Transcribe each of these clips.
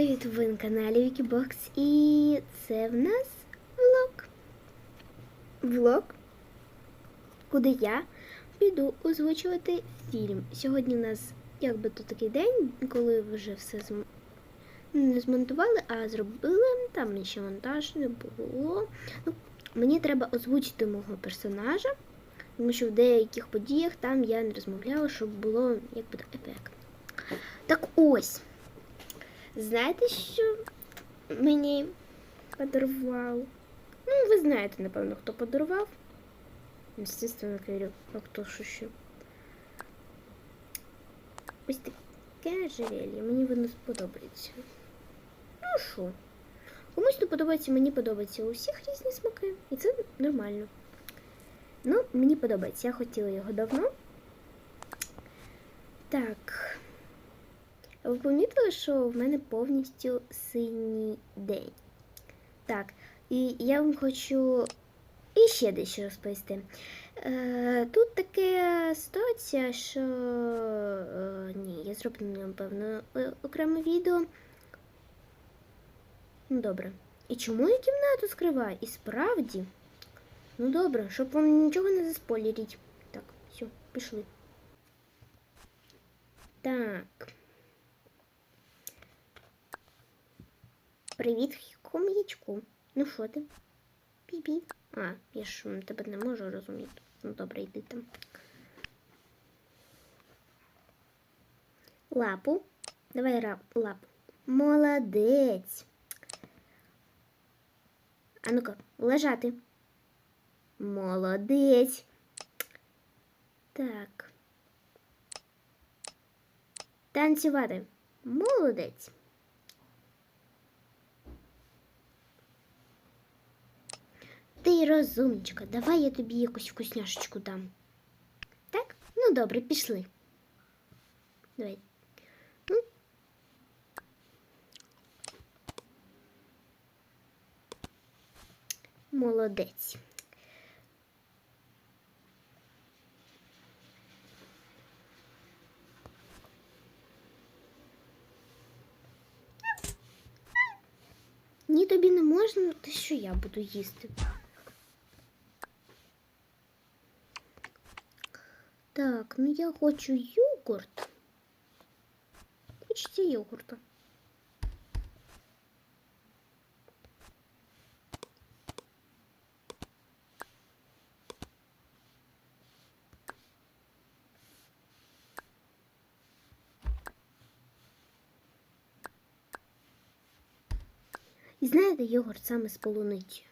привіт! Ви на каналі Вікібокс і це в нас влог. Влог, куди я піду озвучувати фільм. Сьогодні у нас якби то такий день, коли вже все зм... не змонтували, а зробили. Там ще монтаж не було. Ну, мені треба озвучити мого персонажа, тому що в деяких подіях там я не розмовляла, щоб було якби то ефект. Так ось. Знаєте, що мені подарував? Ну, ви знаєте, напевно, хто подарував. Естественно, вірю, а хто що ще. Ось таке ожерелье, мені воно сподобається. Ну що? Комусь не подобається, мені подобається. У всіх різні смаки. І це нормально. Ну, мені подобається. Я хотіла його давно. Так. Ви помітили, що в мене повністю синій день. Так, і я вам хочу і ще дещо розповісти. Е, Тут така ситуація, що е, ні, я зроблю, напевно, е, окреме відео. Ну, добре. І чому я кімнату скриваю? І справді. Ну добре, щоб вам нічого не заспойлерить. Так, все, пішли. Так. Привіт, хом'ячку. Ну що ти? Пі-пі. А, я ж тебе не можу розуміти. Ну добре, йди там. Лапу. Давай лапу. Молодець. А ну-ка, лежати. Молодець. Так. Танцювати. Молодець. розумничка, давай я тобі якусь вкусняшечку дам. Так? Ну добре, пішли. Давай. Ну. Молодець. Ні, тобі не можна, то що я буду їсти? Так, ну я хочу йогурт. Хочеться йогурта. І знаєте, йогурт саме з полуниці.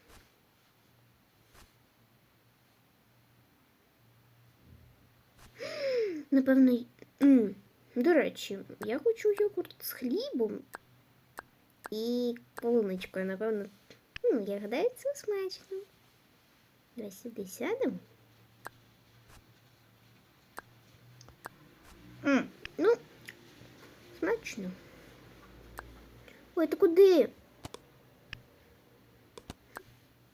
Напевно, м, до речі, я хочу йогурт з хлібом і полуничкою, напевно. Ну, я гадаю, це смачно. Давай сюди сядемо. Ну, смачно. Ой, ти куди?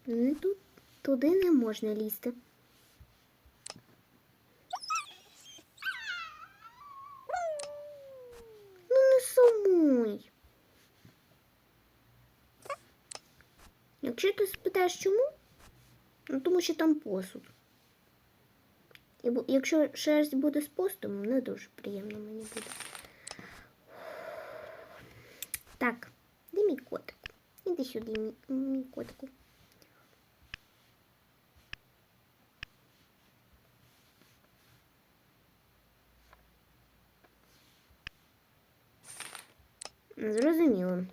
Не тут, туди не можна лізти. Ну не сумуй. Якщо спитаєш чому, ну тому що там посуд. І якщо шерсть буде з постом, не дуже приємно мені буде. Так, де мій котик? Іди сюди, мій, мій котику. Зрозуміло.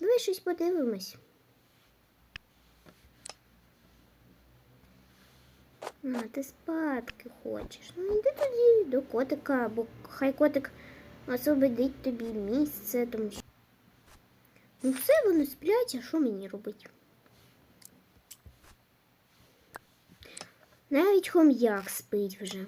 Давай щось подивимось. А, ти спадки хочеш. Ну йди тоді до котика, бо хай котик освободить тобі місце. Тому що... Ну все, вони сплять, а що мені робити? Навіть хом'як спить вже.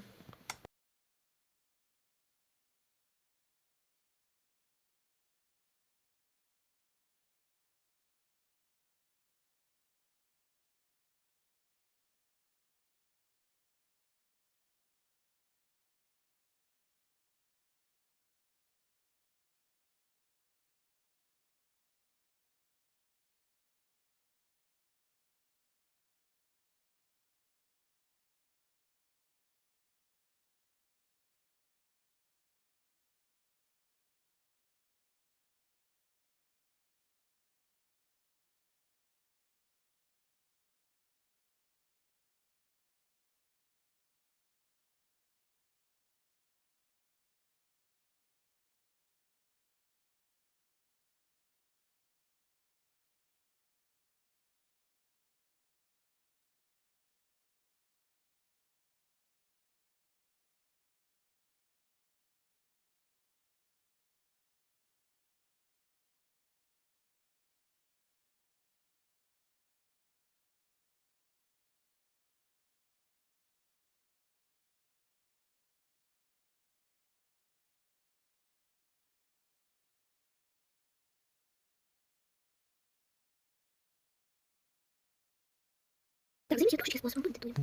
Так, займіться трошки способом диктуємо.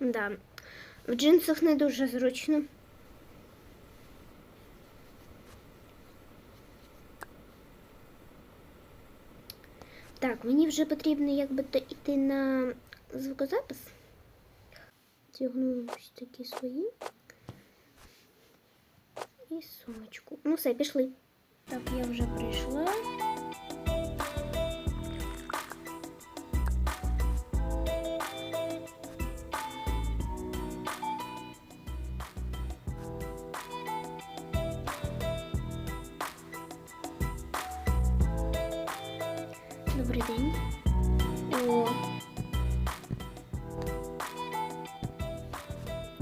Да. В джинсах не дуже зручно. Так, мені вже потрібно якби то йти на звукозапис. Ось такі свої. І сумочку. Ну все, пішли. Так, я вже прийшла. Добрий день.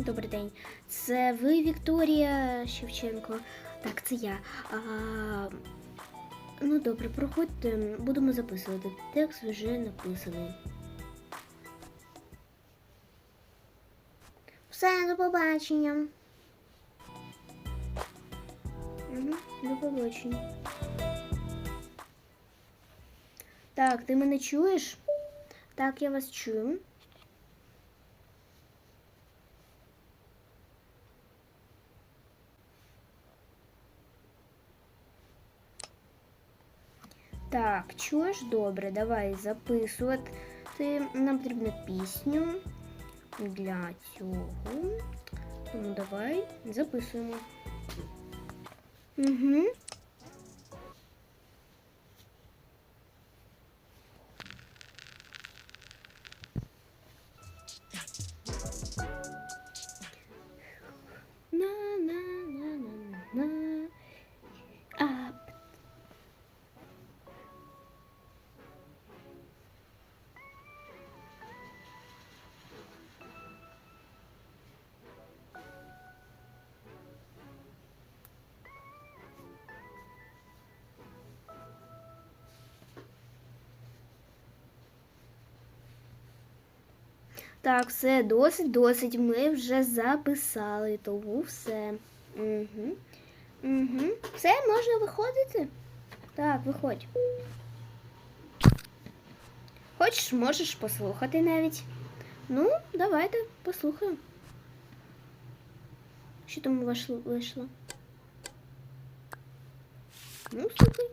Добрий день. Це ви, Вікторія Шевченко. Так, це я. А, ну добре, проходьте, будемо записувати. Текст вже написаний. Все, до побачення. Угу, до побачення. Так, ти мене чуєш? Так, я вас чую. Так, чуєш? Добре, давай записувати. Нам потрібна пісню для цього. Тому давай записуємо. Угу. Так, все, досить, досить. Ми вже записали, тому все. Угу. Угу. Все, можна виходити? Так, виходь. Хочеш, можеш послухати навіть. Ну, давайте послухаємо. Що там вийшло? Ну, слухай.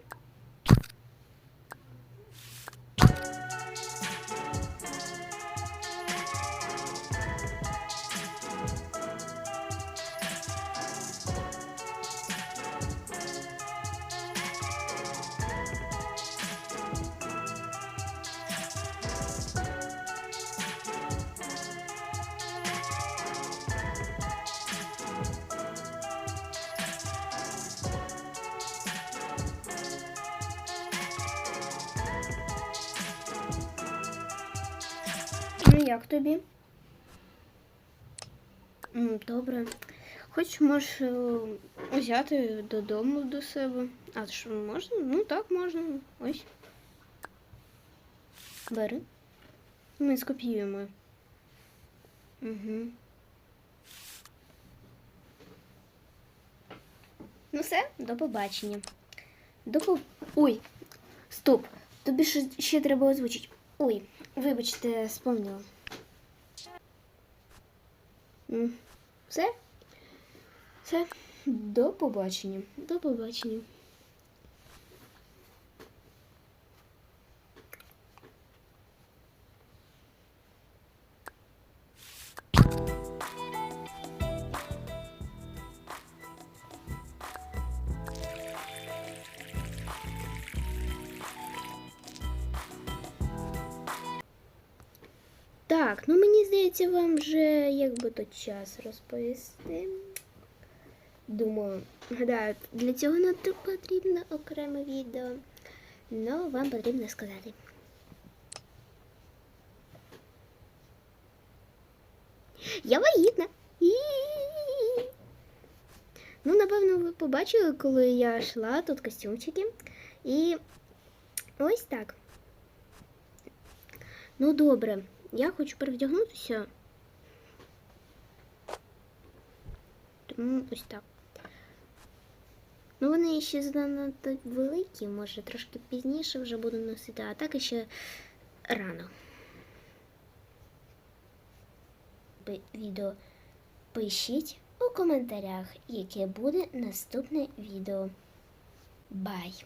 Ну, як тобі? Добре. Хоч можеш е, взяти додому до себе. А що можна? Ну так можна. Ось. Бери. Ми скопіюємо. Угу. Ну все, до побачення. До по... Ой, стоп. Тобі ще треба озвучити. Ой, вибачте, спомнила. Все? Все. До побачення. До побачення. Так, ну мені здається, вам вже якби то час розповісти. Думаю, гадаю, для цього не потрібно окреме відео. Ну, вам потрібно сказати. Я вагітна. Ну, напевно, ви побачили, коли я йшла, тут костюмчики. І ось так. Ну, добре, я хочу перевдягнутися. Тому ось так. Ну, вони ще занадто великі, може трошки пізніше вже буду носити, а так ще рано. Відео пишіть у коментарях, яке буде наступне відео. Бай!